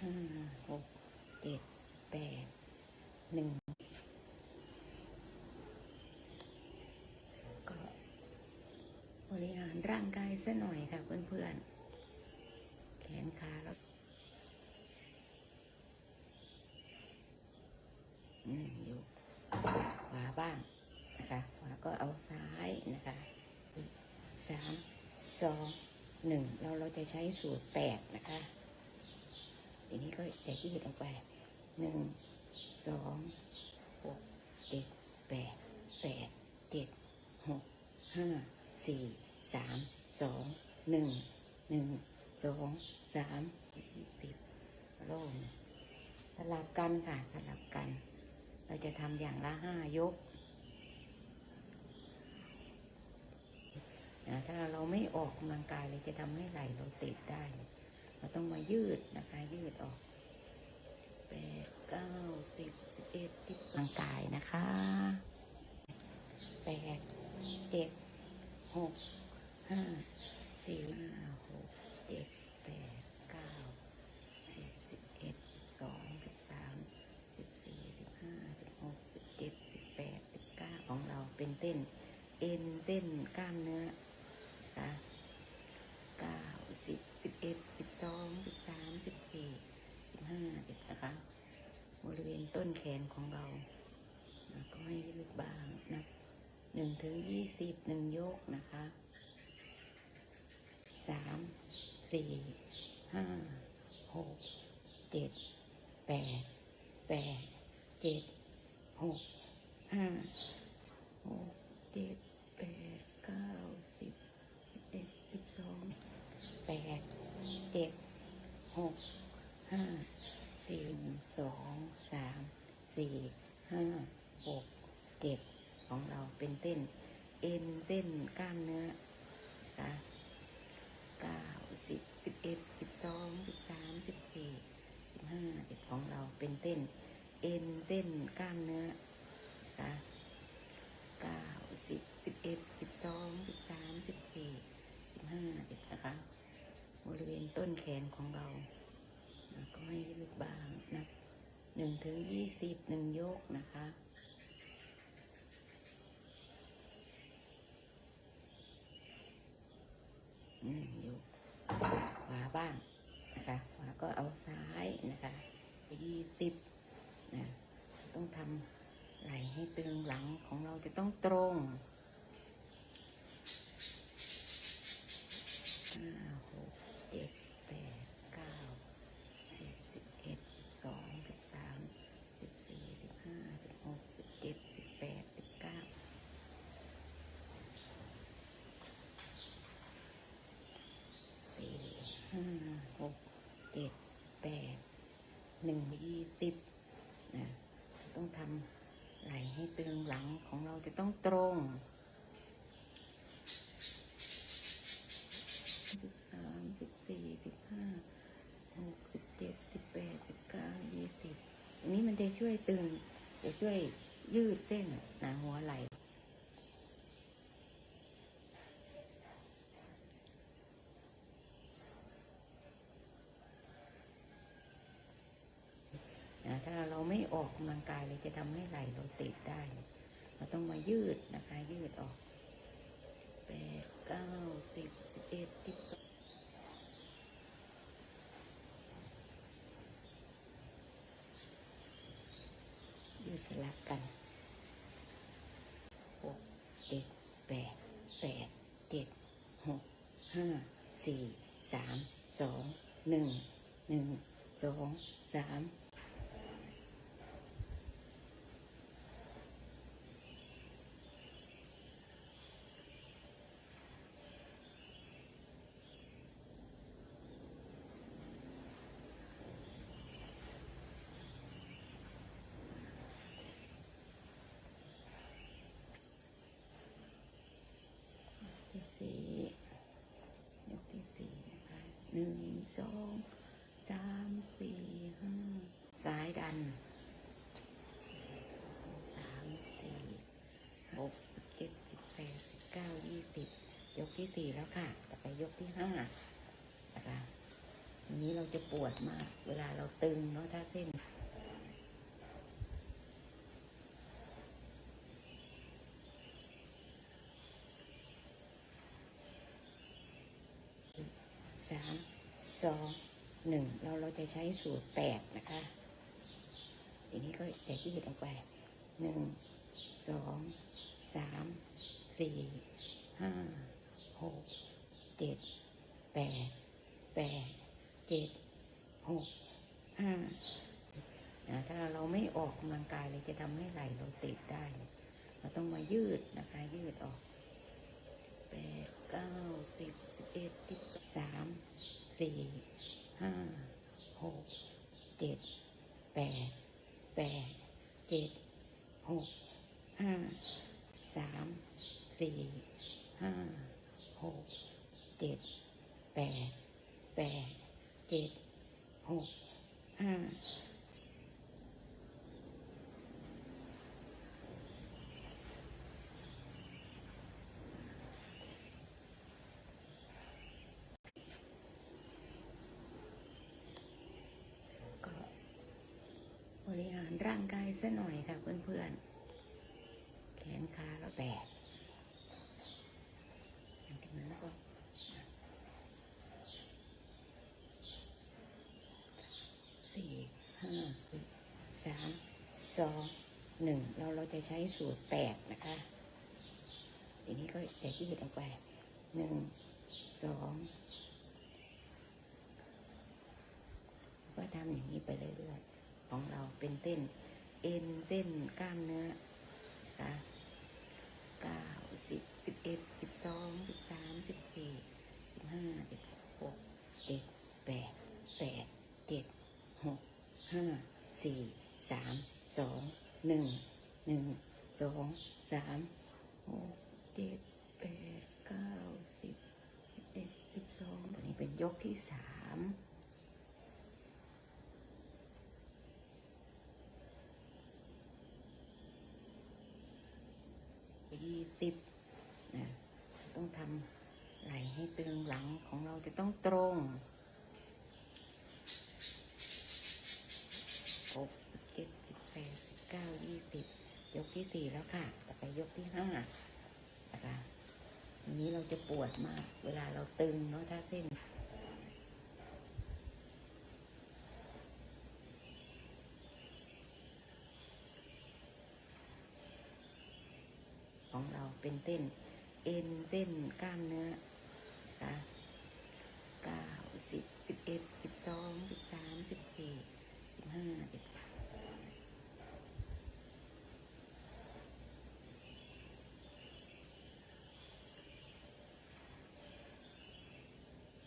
ห้าหกเจ็ดแปดหนึ่งก็บริหารร่างกายซะหน่อยค่ะเพื่อนๆ แขนขาแล้วอืมอยู่ขวาบ้างนะคะขวาก็เอาซ้ายนะคะสามสองหนึ่งเราเราจะใช้สูตรแปดนะคะ ทีนี้ก็จะยืดออกไปหนึ่งสองหกเจ็ดแปดแปดเจ็ดหกห้าสี่สามสองหนึ่งหนึ่งสองสามสิบโล่งสลับกันค่ะสลับกัน เราจะทำอย่างละห้ายกนะถ้าเราไม่ออกกำลังกายเลยจะทำให้ไหล่เราติดได้ เราต้องมายืดนะคะ ยืดออกแปดเก้าสิบสิบเอ็ดสิบร่างกายนะคะแปดเจ็ดหกห้าสี่ห้าหกเจ็ดแปดเก้าสิบสิบเอ็ดสองสิบสามสิบสี่สิบห้าสิบหกสิบเจ็ดสิบแปดสิบเก้าของเราเป็นเต้นเอ็นเส้นกล้ามเนื้อนะคะเก้าสิบสิบเอ็ด สองสิบสามสิบสี่สิบห้าสิบนะคะ บริเวณต้นแขนของเรา ก็ให้ยืดบางนับหนึ่งถึงยี่สิบหนึ่งยกนะคะสามสี่ห้าหกเจ็ดแปดแปดเจ็ดหกห้าหกเจ็ดแปดเก้าสิบสิบเอ็ดสิบสองแปด เจ็ดหกห้าสี่สองสามสี่ห้าหกเจ็ดของเราเป็นเต้น เอ็นเส้นกล้ามเนื้อนะคะเก้าสิบสิบเอ็ดสิบสองสิบสามสิบสี่สิบห้าสิบของเราเป็นเต้น เอ็นเส้นกล้ามเนื้อนะเก้าสิบสิบเอ็ดสิบสองสิบสามสิบสี่สิบห้าสิบนะคะ บริเวณต้นแขนของเรา ก็ให้ยืดบางนับหนึ่งถึงยี่สิบหนึ่งยกนะคะอืมอยู่ขวาบ้างนะคะขวาก็เอาซ้ายนะคะยี่สิบนะต้องทำไหล่ให้ตึงหลังของเราจะต้องตรงห้าหกเจ็ดแปดเก้าสิบสิบเอ็ดสิบสองสิบสามสิบสี่สิบห้าสิบหกสิบเจ็ดสิบแปดสิบเก้า สี่ ห้าหกเจ็ดแปดหนึ่งยี่สิบนะต้องทำไหล่ให้ตึงหลังของเราจะต้องตรงสิบสามสิบสี่สิบห้าหกสิบเจ็ดสิบแปดสิบเก้ายี่สิบอันนี้มันจะช่วยตึงจะช่วยยืดเส้นหนาหัวไหล่ นะถ้าเราไม่ออกกำลังกายเลย จะทำให้ไหลเราติดได้ เราต้องมายืดนะคะ ยืดออกแปดเก้าสิบสิบเอ็ดสิบสองยืดสลับกันหกเจ็ดแปดแปดเจ็ดหกห้าสี่สามสองหนึ่งหนึ่งสองสาม ที่สี่ยกที่สี่ นึ่งสองสามสี่ห้าซ้ายดันสามสี่หกเจ็ดสิบแปดสิบเก้ายี่สิบยกที่สี่แล้วค่ะต่อไปยกที่ห้านะคะมีนี้เราจะปวดมาก เวลาเราตึงเนาะถ้าเส้นสาม สองหนึ่งเราเราจะใช้สูตรแปดนะคะทีนี้ก็จะยืดออกไปหนึ่งสองสามสี่ห้าหกเจ็ดแปดแปดเจ็ดหกห้านะถ้าเราไม่ออกกำลังกายเลยจะทำให้ไหลเราติดได้ เราต้องมายืดนะคะยืดออกแปดเก้าสิบสิบเอ็ดสิบสาม สี่ห้าหกเจ็ดแปดแปดเจ็ดหกห้าสามสี่ห้าหกเจ็ดแปดแปดเจ็ดหกห้า ก็บ ร่างกายซะหน่อยค่ะเพื่อนๆ แขนขาเราแบกอย่างที่นั้นก็สี่ห้าสามสองหนึ่งเราเราจะใช้สูตรแปดนะคะ ทีนี้ก็จะยืดออกไปหนึ่งสองก็ทำอย่างนี้ไปเรื่อยๆ ของเราเป็นเส้นเอ็นเส้นกล้ามเนื้อนะคะเก้าสิบสิบเอ็ดสิบสองสิบสามสิบสี่สิบห้าสิบหกเจ็ดแปดแปดเจ็ดหกห้าสี่สามสองหนึ่งหนึ่งสองสามหกเจ็ดแปดเก้าสิบสิบเอ็ดสิบสองตัวนี้เป็นยกที่สาม ยี่สิบนะต้องทำไหลให้ตึงหลังของเราจะต้องตรงหกเจ็ดสิบแปดสิบเก้ายี่สิบยกที่สี่แล้วค่ะ ต่อไปยกที่ห้านะคะอันนี้เราจะปวดมาก เวลาเราตึงเนาะถ้าเส้น ของเราเป็นเส้นเอ็นเส้นกล้ามเนื้อนะคะเก้าสิบสิบเอ็ดสิบสองสิบสามสิบสี่สิบห้าสิบ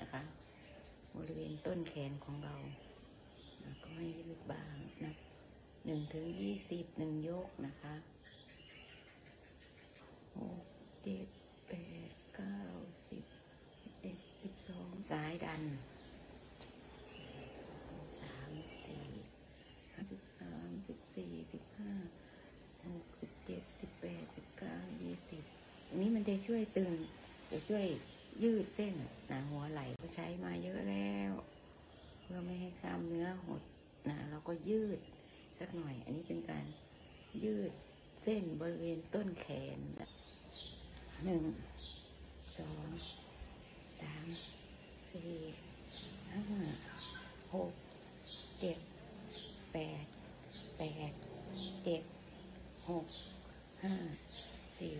นะคะ บริเวณต้นแขนของเรา ก็ให้ยืดบางนะหนึ่งถึงยี่สิบหนึ่งยกนะคะ หกเจ็ดแปดเก้าสิบสิบเอ็ดสิบสองสายดันสามสี่ห้าสิบสามสิบสี่สิบห้าหกสิบเจ็ดสิบแปดสิบเก้ายี่สิบอันนี้มันจะช่วยตึงจะช่วยยืดเส้นหนาหัวไหล่ก็ใช้มาเยอะแล้ว เพื่อไม่ให้กล้ามเนื้อหดนะเราก็ยืดสักหน่อย อันนี้เป็นการยืดเส้นบริเวณต้นแขน หนึ่งสองสาม สี่ ห้า หก เจ็ด แปด แปด เจ็ด หก ห้า สี่ ย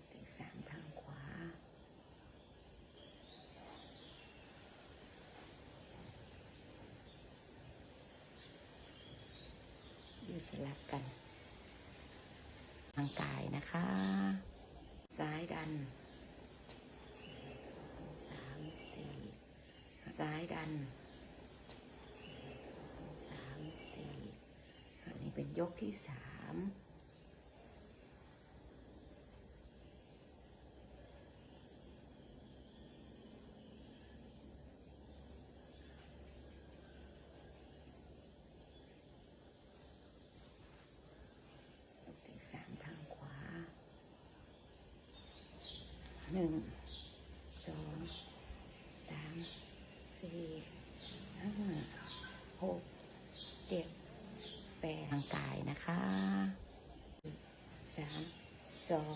กที่สามทางขวา อยู่ สลับกันทางกายนะคะ ซ้ายดันสามสี่ซ้ายดันสามสี่อันนี้เป็นยกที่สาม ที่สามทางขวาหนึ่งสองสามสี่ห้าหกเจ็ดแปดทางกายนะคะสามสอง